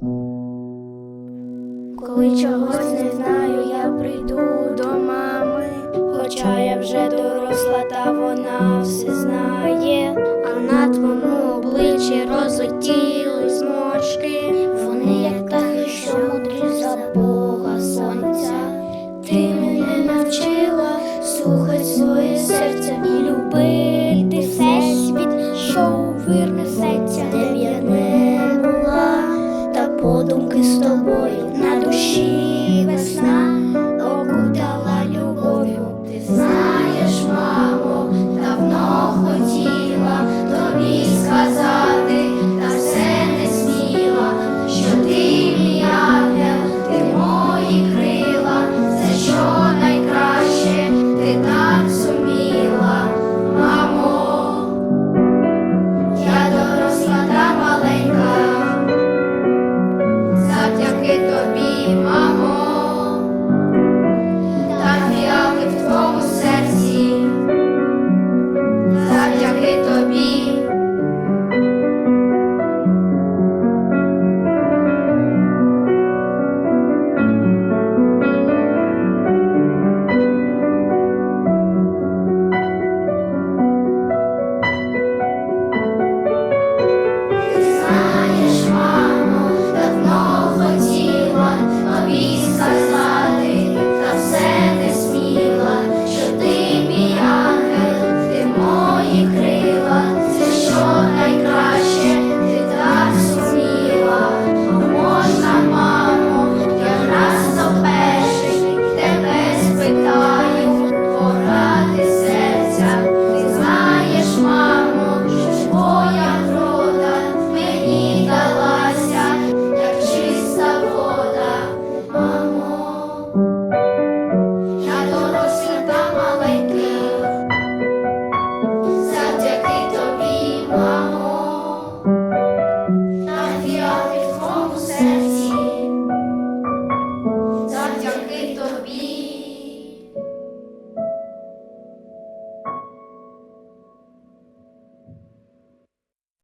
Коли чогось не знаю, я прийду до мами, хоча я вже доросла, та вона все знає, а на твоєму обличчі розлетіли зморшки, вони як птахи, що мудрі за Бога сонця. Ти мене навчила слухати своє серце подумки з тобою Benito Bini.